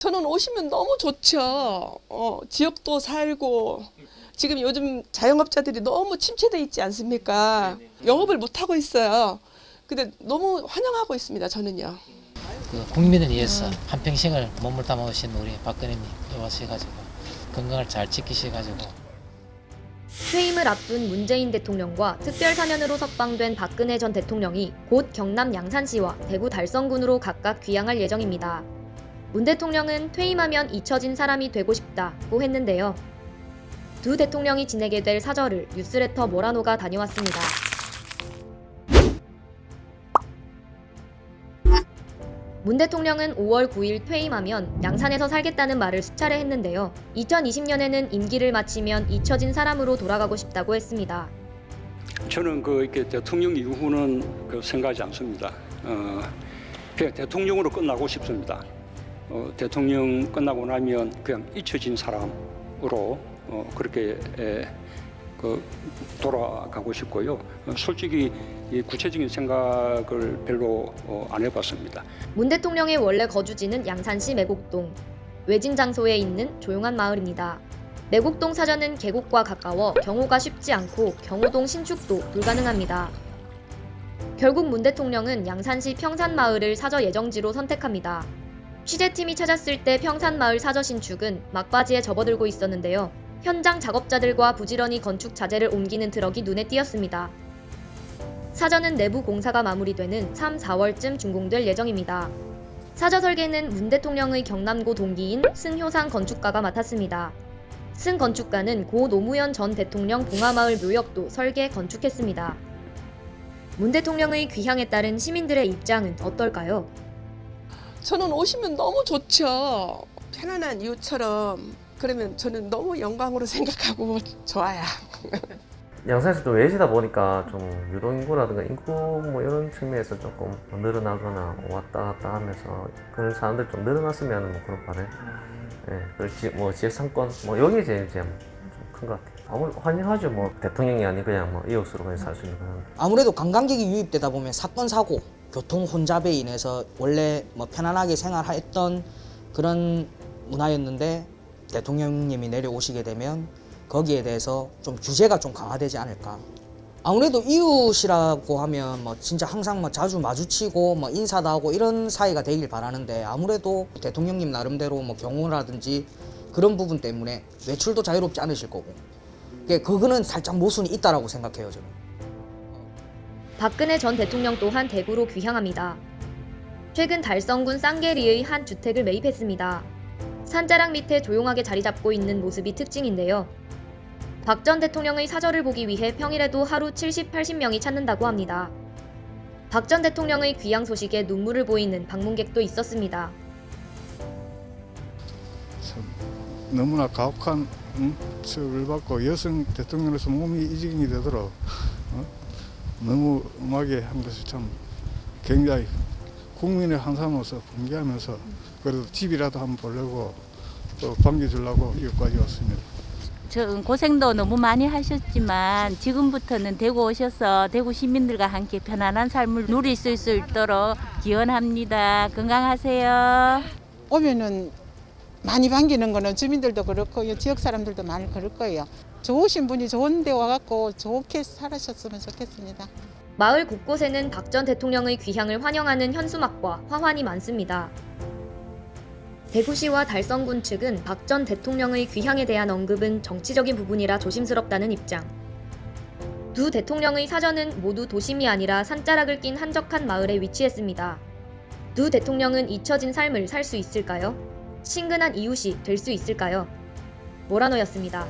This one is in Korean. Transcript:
저는 오시면 너무 좋죠. 어, 지역도 살고 지금 요즘 자영업자들이 너무 침체돼 있지 않습니까? 영업을 못 하고 있어요. 근데 너무 환영하고 있습니다. 저는요. 그 국민을 위해서 한 평생을 몸을 담아오신 우리 박근혜님 와셔가지고 건강을 잘 지키셔가지고 퇴임을 앞둔 문재인 대통령과 특별 사면으로 석방된 박근혜 전 대통령이 곧 경남 양산시와 대구 달성군으로 각각 귀향할 예정입니다. 문 대통령은 퇴임하면 잊혀진 사람이 되고 싶다고 했는데요. 두 대통령이 지내게 될 사절을 뉴스레터 모라노가 다녀왔습니다. 문 대통령은 5월 9일 퇴임하면 양산에서 살겠다는 말을 수차례 했는데요. 2020년에는 임기를 마치면 잊혀진 사람으로 돌아가고 싶다고 했습니다. 저는 그 이렇게 대통령 이후는 그 생각하지 않습니다. 어, 대통령으로 끝나고 싶습니다. 어, 대통령 끝나고 나면 그냥 잊혀진 사람으로 어, 그렇게 에, 그 돌아가고 싶고요. 어, 솔직히 이 구체적인 생각을 별로 어, 안 해봤습니다. 문 대통령의 원래 거주지는 양산시 매곡동. 외진 장소에 있는 조용한 마을입니다. 매곡동 사전은 계곡과 가까워 경호가 쉽지 않고 경호동 신축도 불가능합니다. 결국 문 대통령은 양산시 평산마을을 사저 예정지로 선택합니다. 취재팀이 찾았을 때 평산마을 사저 신축은 막바지에 접어들고 있었는데요. 현장 작업자들과 부지런히 건축 자재를 옮기는 트럭이 눈에 띄었습니다. 사전은 내부 공사가 마무리되는 3, 4월쯤 준공될 예정입니다. 사저 설계는 문 대통령의 경남고 동기인 승효상 건축가가 맡았습니다. 승 건축가는 고 노무현 전 대통령 봉하마을 묘역도 설계 건축했습니다. 문 대통령의 귀향에 따른 시민들의 입장은 어떨까요? 저는 오시면 너무 좋죠. 편안한 이웃처럼 그러면 저는 너무 영광으로 생각하고 좋아요. 양산에서도 외지다 보니까 좀 유동 인구라든가 인구 뭐 이런 측면에서 조금 늘어나거나 왔다 갔다 하면서 그런 사람들 좀 늘어났으면 뭐 그런 바람. 예, 그리고 지, 뭐 지역 상권 뭐 여기 제일 이제 좀큰 것 같아요. 아무 환영하죠. 뭐 대통령이 아니 그냥 뭐 이웃으로 그냥 살 수 있는 그런. 아무래도 관광객이 유입되다 보면 사건 사고, 교통 혼잡에 인해서 원래 뭐 편안하게 생활했던 그런 문화였는데 대통령님이 내려오시게 되면 거기에 대해서 좀 규제가 좀 강화되지 않을까. 아무래도 이웃이라고 하면 뭐 진짜 항상 뭐 자주 마주치고 뭐 인사도 하고 이런 사이가 되길 바라는데 아무래도 대통령님 나름대로 뭐 경호라든지 그런 부분 때문에 외출도 자유롭지 않으실 거고. 그게 그거는 살짝 모순이 있다라고 생각해요 저는. 박근혜 전 대통령 또한 대구로 귀향합니다. 최근 달성군 쌍계리의 한 주택을 매입했습니다. 산자락 밑에 조용하게 자리 잡고 있는 모습이 특징인데요. 박 전 대통령의 사절을 보기 위해 평일에도 하루 70, 80명이 찾는다고 합니다. 박 전 대통령의 귀향 소식에 눈물을 보이는 방문객도 있었습니다. 참 너무나 가혹한 응? 처벌을 받고 여성 대통령으로서 몸이 이 지경이 되도록 어? 너무 음하게 한 것이 참 굉장히 국민의 한 사람으로서 분개하면서 그래도 집이라도 한번 보려고 또 반겨주려고 여기까지 왔습니다. 저 고생도 너무 많이 하셨지만 지금부터는 대구 오셔서 대구 시민들과 함께 편안한 삶을 누릴 수 있도록 기원합니다. 건강하세요. 오면은 많이 반기는 거는 주민들도 그렇고 지역 사람들도 많이 그럴 거예요. 좋으신 분이 좋은 데 와갖고 좋게 살아셨으면 좋겠습니다. 마을 곳곳에는 박 전 대통령의 귀향을 환영하는 현수막과 화환이 많습니다. 대구시와 달성군 측은 박 전 대통령의 귀향에 대한 언급은 정치적인 부분이라 조심스럽다는 입장. 두 대통령의 사전은 모두 도심이 아니라 산자락을 낀 한적한 마을에 위치했습니다. 두 대통령은 잊혀진 삶을 살 수 있을까요? 친근한 이웃이 될 수 있을까요? 모라노였습니다.